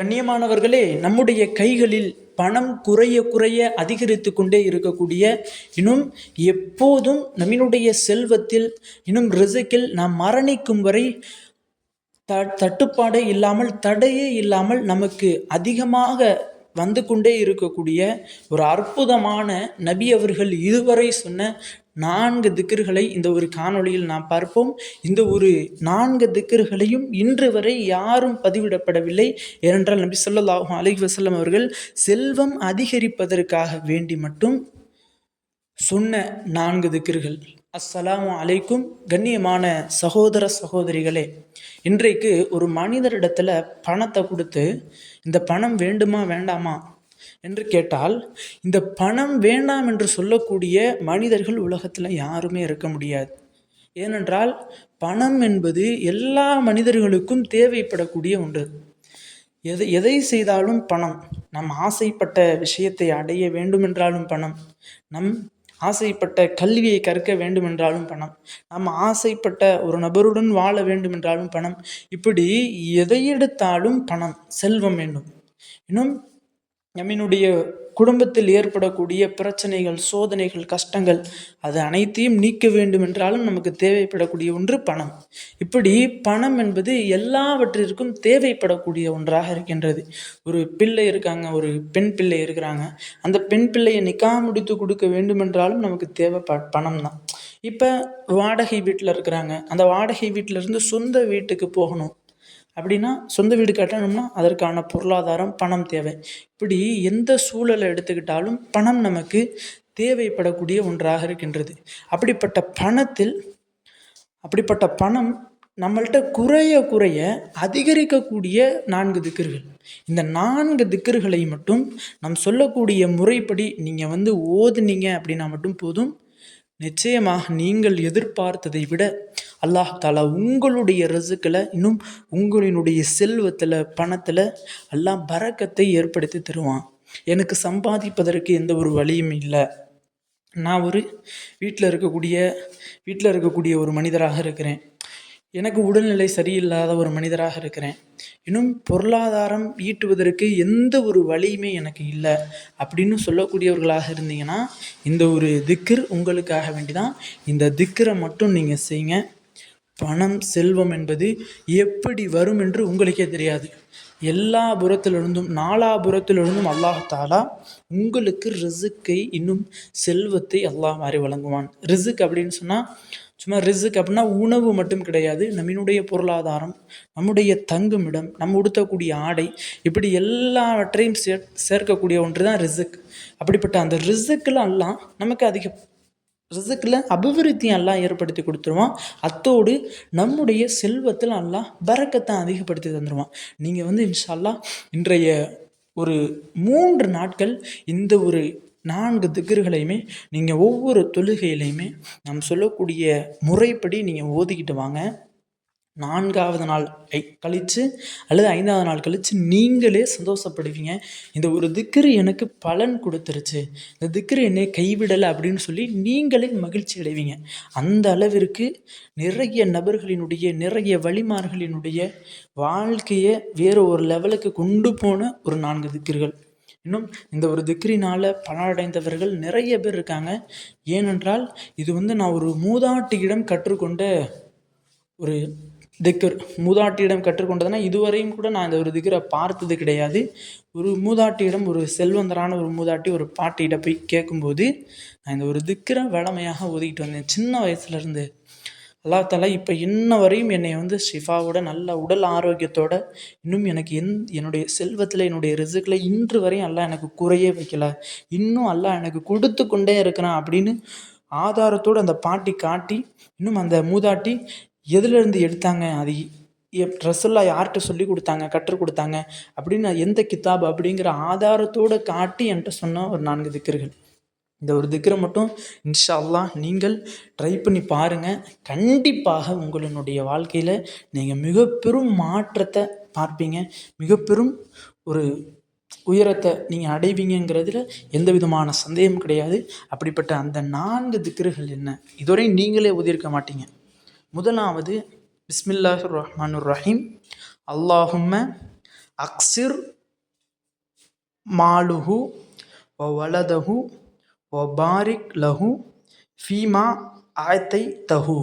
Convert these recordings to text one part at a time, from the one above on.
கண்ணியமானவர்களே நம்முடைய கைகளில் பணம் குறைய குறைய அதிகரித்து கொண்டே இருக்கக்கூடிய இன்னும் எப்போதும் நம்மினுடைய செல்வத்தில் இன்னும் ரிசக்கில் நாம் மரணிக்கும் வரை த தட்டுப்பாடே இல்லாமல் தடையே இல்லாமல் நமக்கு அதிகமாக வந்து கொண்டே இருக்கக்கூடிய ஒரு அற்புதமான நபி அவர்கள் இதுவரை சொன்ன நான்கு திக்கர்களை இந்த ஒரு காணொளியில் நாம் பார்ப்போம். இந்த ஒரு நான்கு திக்கர்களையும் இன்று வரை யாரும் பதிவிடப்படவில்லை. ஏனென்றால் நபி சொல்லாஹும் அலி வசல்லம் அவர்கள் செல்வம் அதிகரிப்பதற்காக வேண்டி மட்டும் சொன்ன நான்கு திக்கர்கள். அஸ்ஸலாமு அலைக்கும் கண்ணியமான சகோதர சகோதரிகளே இன்றைக்கு ஒரு மனிதரிடத்துல பணத்தை கொடுத்து இந்த பணம் வேண்டுமா வேண்டாமா? என்று கேட்டால் இந்த பணம் வேண்டாம் என்று சொல்லக்கூடிய மனிதர்கள் உலகத்தில் யாருமே இருக்க முடியாது. ஏனென்றால் பணம் என்பது எல்லா மனிதர்களுக்கும் தேவைப்படக்கூடிய ஒன்று. எதை எதை செய்தாலும் பணம். நம் ஆசைப்பட்ட விஷயத்தை அடைய வேண்டுமென்றாலும் பணம். நம் ஆசைப்பட்ட கல்வியை கற்க வேண்டுமென்றாலும் பணம். நம்ம ஆசைப்பட்ட ஒரு நபருடன் வாழ வேண்டுமென்றாலும் பணம். இப்படி எதை எடுத்தாலும் பணம் செல்வம் வேண்டும். இன்னும் நம்மினுடைய குடும்பத்தில் ஏற்படக்கூடிய பிரச்சனைகள் சோதனைகள் கஷ்டங்கள் அது அனைத்தையும் நீக்க வேண்டும் என்றாலும் நமக்கு தேவைப்படக்கூடிய ஒன்று பணம். இப்படி பணம் என்பது எல்லாவற்றிற்கும் தேவைப்படக்கூடிய ஒன்றாக இருக்கின்றது. ஒரு பிள்ளை இருக்காங்க ஒரு பெண் பிள்ளை இருக்கிறாங்க. அந்த பெண் பிள்ளையை நிக்கா முடித்து கொடுக்க வேண்டுமென்றாலும் நமக்கு தேவை ப பணம் தான் இப்போ வாடகை வீட்டில் இருக்கிறாங்க. அந்த வாடகை வீட்டிலேருந்து சொந்த வீட்டுக்கு போகணும். அப்படின்னா சொந்த வீடு கட்டணும்னா அதற்கான பொருளாதாரம் பணம் தேவை. இப்படி எந்த சூழலை எடுத்துக்கிட்டாலும் பணம் நமக்கு தேவைப்படக்கூடிய ஒன்றாக இருக்கின்றது. அப்படிப்பட்ட பணத்தில் அப்படிப்பட்ட பணம் நம்மள்ட்ட குறைய குறைய அதிகரிக்கக்கூடிய நான்கு திக்கர்கள் இந்த நான்கு திக்கர்களை மட்டும் நம் சொல்லக்கூடிய முறைப்படி நீங்கள் வந்து ஓதுனீங்க அப்படின்னா மட்டும் போதும். நிச்சயமாக நீங்கள் எதிர்பார்த்ததை விட அல்லாஹ் தாலா உங்களுடைய ரிசுக்கில் இன்னும் உங்களினுடைய செல்வத்தில் பணத்தில் எல்லாம் பறக்கத்தை ஏற்படுத்தி தருவான். எனக்கு சம்பாதிப்பதற்கு எந்த ஒரு வழியும் இல்லை. நான் ஒரு வீட்டில் இருக்கக்கூடிய வீட்டில் இருக்கக்கூடிய ஒரு மனிதராக இருக்கிறேன். எனக்கு உடல்நிலை சரியில்லாத ஒரு மனிதராக இருக்கிறேன். இன்னும் பொருளாதாரம் ஈட்டுவதற்கு எந்த ஒரு வழியுமே எனக்கு இல்லை அப்படின்னு சொல்லக்கூடியவர்களாக இருந்தீங்கன்னா இந்த ஒரு திக்கர் உங்களுக்காக வேண்டி தான் இந்த திக்கரை மட்டும் நீங்கள் செய்யுங்க பணம் செல்வம் என்பது எப்படி வரும் என்று உங்களுக்கே தெரியாது. எல்லா புறத்திலிருந்தும் நாலாபுரத்திலிருந்தும் அல்லாஹாலா உங்களுக்கு ரிசுக்கை இன்னும் செல்வத்தை அல்லாஹ் மாதிரி வழங்குவான். ரிசுக் அப்படின்னு சொன்னால் சும்மா ரிசுக் அப்படின்னா உணவு மட்டும் கிடையாது. நம்மினுடைய பொருளாதாரம் நம்முடைய தங்குமிடம் நம்ம உடுத்தக்கூடிய ஆடை இப்படி எல்லாவற்றையும் சேர் சேர்க்கக்கூடிய ஒன்று தான் ரிசுக் அப்படிப்பட்ட அந்த ரிசுக்கில் எல்லாம் நமக்கு அதிக ரிசுக்கில் அபிவிருத்தியும் எல்லாம் ஏற்படுத்தி கொடுத்துருவான். அத்தோடு நம்முடைய செல்வத்தில் எல்லாம் பறக்கத்தை அதிகப்படுத்தி தந்துடுவான் நீங்கள் வந்து இன்ஷால்லா இன்றைய ஒரு மூன்று நாட்கள் இந்த ஒரு நான்கு திக்கர்களையுமே நீங்கள் ஒவ்வொரு தொழுகையிலையுமே நாம் சொல்லக்கூடிய முறைப்படி நீங்கள் ஓதிக்கிட்டு வாங்க. நான்காவது நாள் ஐ கழித்து அல்லது ஐந்தாவது நாள் கழித்து நீங்களே சந்தோஷப்படுவீங்க. இந்த ஒரு திக்ரு எனக்கு பலன் கொடுத்துருச்சு. இந்த திக்ரு என்னை கைவிடலை அப்படின்னு சொல்லி நீங்களே மகிழ்ச்சி அடைவீங்க. அந்த அளவிற்கு நிறைய நபர்களினுடைய நிறைய வழிமார்களினுடைய வாழ்க்கையை வேறு ஒரு லெவலுக்கு கொண்டு போன ஒரு நான்கு திக்ருகள். இன்னும் இந்த ஒரு திக்ரினால் பலனடைந்தவர்கள் நிறைய பேர் இருக்காங்க. ஏனென்றால் இது வந்து நான் ஒரு மூதாட்டியிடம் கற்றுக்கொண்ட ஒரு திக்கர் மூதாட்டியிடம் கற்றுக்கொண்டதுன்னா இதுவரையும் கூட நான் இந்த ஒரு திக்கரை பார்த்தது கிடையாது. ஒரு மூதாட்டியிடம் ஒரு செல்வந்தரான ஒரு மூதாட்டி ஒரு பாட்டியிட போய் கேட்கும்போது நான் இந்த ஒரு திக்கரை வளமையாக ஓதிக்கிட்டு வந்தேன். சின்ன வயசுலேருந்து அல்லா தாலா இப்போ இன்ன வரையும் என்னை வந்து ஷிஃபாவோட நல்ல உடல் ஆரோக்கியத்தோட இன்னும் எனக்கு எந் என்னுடைய செல்வத்தில் என்னுடைய ரிசுக்கில் இன்று வரையும் அல்லா எனக்கு குறையே வைக்கல. இன்னும் அல்லா எனக்கு கொடுத்து கொண்டே இருக்கிறான் அப்படின்னு ஆதாரத்தோடு அந்த பாட்டி காட்டி இன்னும் அந்த மூதாட்டி எதுலேருந்து எடுத்தாங்க? அது ட்ரெஸ்ஸெல்லாம் யார்கிட்ட சொல்லி கொடுத்தாங்க? கற்றுக் கொடுத்தாங்க? அப்படின்னு எந்த கித்தாப் அப்படிங்கிற ஆதாரத்தோடு காட்டி என்கிட்ட சொன்ன ஒரு நான்கு திக்கர்கள். இந்த ஒரு திக்கரை மட்டும் இன்ஷா அல்லாஹ் நீங்கள் ட்ரை பண்ணி பாருங்கள் கண்டிப்பாக உங்களினுடைய வாழ்க்கையில் நீங்கள் மிக பெரும் மாற்றத்தை பார்ப்பீங்க. மிக பெரும் ஒரு உயரத்தை நீங்கள் அடைவீங்கிறதுல எந்த விதமான சந்தேகம் கிடையாது. அப்படிப்பட்ட அந்த நான்கு திக்ருகள் என்ன? இதுவரை நீங்களே உதிர்க்க மாட்டீங்க. முதலாவது பிஸ்மில்லாஹிர் ரஹ்மானுர் ரஹீம் அல்லாஹும்ம அக்சிர் மாலுஹு வலதஹு ஒபாரிக் பாரிக் லஹு ஃபீமா ஆயத்தை தஹு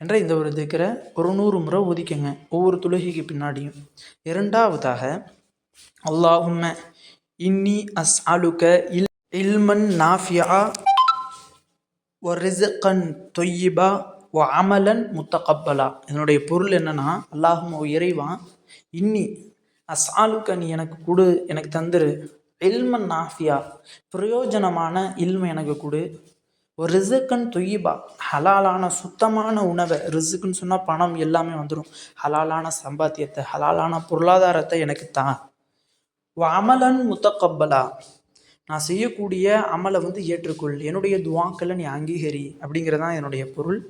என்ற இந்த ஒரு திக்கரை ஒரு நூறு முறை ஒதுக்குங்க. ஒவ்வொரு தொழுகைக்கு பின்னாடியும். இரண்டாவதாக அல்லாஹும்ம இன்னி அஸ் அலுக்க இல் இல்மன் நாஃபியா ஒ ரிசக்கன் தொய்யிபா ஒ அமலன் முத்தகப்பலா. இதனுடைய பொருள் என்னன்னா அல்லாஹும் ஓ இறைவான் இன்னி அஸ்ஆலுக்க நீ எனக்கு கொடு எனக்கு தந்துரு. இல்மன் நாஃபியா. பிரயோஜனமான இல்ம எனக்கு கொடு. ஒரு ரிசுக்குன்னு தொய்யிபா ஹலாலான சுத்தமான உணவை ரிசுக்குன்னு சொன்னால் பணம் எல்லாமே வந்துடும் ஹலாலான சம்பாத்தியத்தை ஹலாலான பொருளாதாரத்தை எனக்கு தான் அமலன் முத்தக்கப்பலா நான் செய்யக்கூடிய அமலை வந்து ஏற்றுக்கொள். என்னுடைய துவாக்களை நீ அங்கீகரி. அப்படிங்கிறதான் என்னுடைய பொருள்.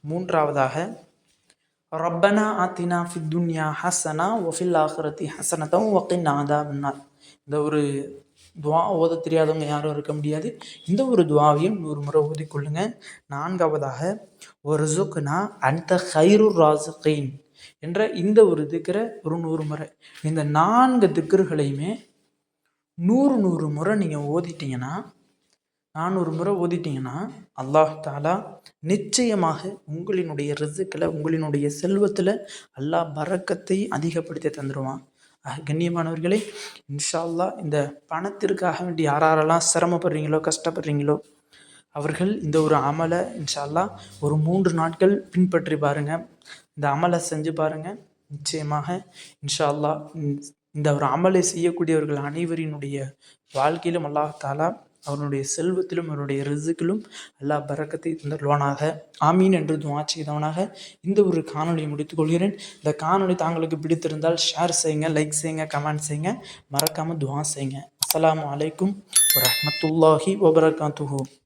மூன்றாவதாக ரப்பனா ஆத்தினா ஃபித் துன்யா ஹசனா ஒஃபில் ஆஹரத்தி ஹசனத்தம் ஒக்கின் ஆதாபன்னார் இந்த ஒரு துவா ஓத தெரியாதவங்க யாரும் இருக்க முடியாது. இந்த ஒரு துவாவையும் நூறு முறை ஓதிக்கொள்ளுங்க நான்காவதாக ஒரு ஜுக்னா அந்த ஹைரு ராசுகீன் என்ற இந்த ஒரு திக்கரை ஒரு நூறு முறை. இந்த நான்கு திக்கர்களையுமே நூறு நூறு முறை நீங்கள் ஓதிட்டீங்கன்னா நானூறு முறை ஓதிட்டீங்கன்னா அல்லாஹ் தாலா நிச்சயமாக உங்களினுடைய ரிசுக்கில் உங்களினுடைய செல்வத்தில் அல்லாஹ் பறக்கத்தை அதிகப்படுத்தி தந்துடுவான் கண்ணியமானவர்களே இன்ஷா அல்லாஹ் இந்த பணத்திற்காக வேண்டி யாரெல்லாம் சிரமப்படுறீங்களோ கஷ்டப்படுறீங்களோ அவர்கள் இந்த ஒரு அமலை இன்ஷா அல்லாஹ் ஒரு மூன்று நாட்கள் பின்பற்றி பாருங்கள் இந்த அமலை செஞ்சு பாருங்கள் நிச்சயமாக இன்ஷா அல்லாஹ் இந்த- ஒரு அமலை செய்யக்கூடியவர்கள் அனைவரினுடைய வாழ்க்கையிலும் அல்லாஹ் அவனுடைய அவருடைய செல்வத்திலும் அவருடைய ரிசுக்கிலும் எல்லா பறக்கத்தை தந்தருவானாக ஆமீன் என்று துவா செய்தவனாக இந்த ஒரு காணொலியை முடித்துக் கொள்கிறேன். இந்த காணொளி தாங்களுக்கு பிடித்திருந்தால் ஷேர் செய்யுங்க லைக் செய்யுங்க கமெண்ட் செய்யுங்க. மறக்காமல் துவா செய்யுங்க. அஸ்ஸலாமு அலைக்கும் வரமத்துல்லாஹி வபரகாத்துஹூ.